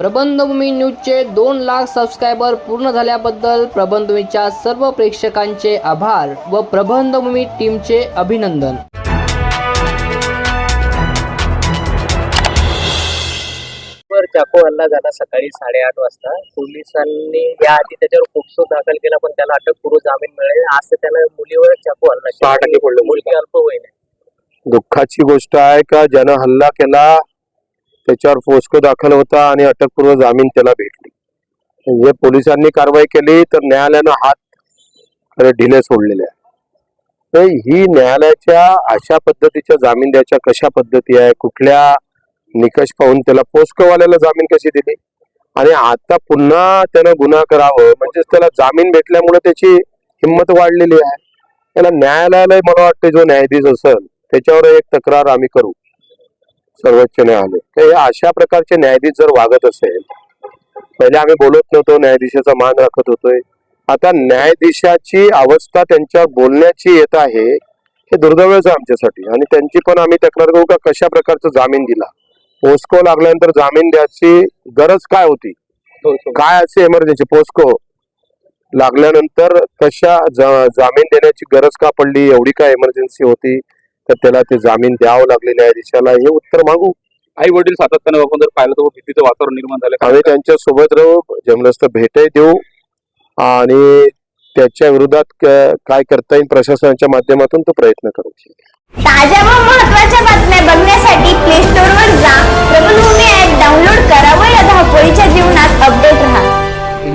प्रबंधभूमी न्यूजचे दोन लाख सबस्क्रायबर पूर्ण झाल्याबद्दल प्रबंधभूमीच्या सर्व प्रेक्षकांचे आभार व प्रबंधभूमी टीमचे अभिनंदन. वर चाकू हल्ला झाला सकाळी साडेआठ वाजता. पोलिसांनी याआधी त्याच्यावर पोक्सो दाखल केला पण त्याला अटकपूर्व जामीन मिळेल. आज तर त्याला मुलीवर चाकू हल्ला पडलं. मुलगी अल्पवयीन आहे. दुःखाची गोष्ट आहे का? ज्यानं हल्ला केला त्याच्यावर फोस्को दाखल होता आणि अटकपूर्व जामीन त्याला भेटली. म्हणजे पोलिसांनी कारवाई केली तर न्यायालयानं हात ढिले सोडलेले आहे तर ही न्यायालयाच्या अशा पद्धतीच्या जामीन द्यायच्या कशा पद्धती आहे कुठल्या निकष पाहून त्याला पोस्कोवाल्याला जामीन कशी दिली? आणि आता पुन्हा त्यानं गुन्हा करावं म्हणजेच त्याला जामीन भेटल्यामुळे त्याची हिंमत वाढलेली आहे. त्याला न्यायालयाला मला वाटतं जो न्यायाधीश असेल त्याच्यावर एक तक्रार आम्ही करू सर्वोच्च न्यायालय. तर हे अशा प्रकारचे न्यायाधीश जर वागत असेल पहिले आम्ही बोलत नव्हतो न्यायाधीशाचा मान राखत होतोय. आता न्यायाधीशाची अवस्था त्यांच्या बोलण्याची येत आहे हे दुर्दैवच आहे आमच्यासाठी. आणि त्यांची पण आम्ही तक्रार करू का कशा प्रकारचा जामीन दिला? पोस्को लागल्यानंतर जामीन द्यायची गरज काय होती? काय असे इमर्जन्सी पोस्को लागल्यानंतर कशा जा- जामीन देण्याची गरज का पडली? एवढी काय इमर्जन्सी होती? तर त्याला ते जामीन द्यावं लागले न्यायाधीशाला. हे उत्तर मागू. आई वडील सातत्याने आपण जर पाहिलं तर भीतीचं वातावरण निर्माण झालं. आम्ही त्यांच्यासोबत राहू. जमलंच तर भेटही देऊ. आणि त्याच्या विरोधात काय करता येईल प्रशासनाच्या माध्यमातून तो प्रयत्न करू. ताज्या व महत्त्वाच्या बातम्या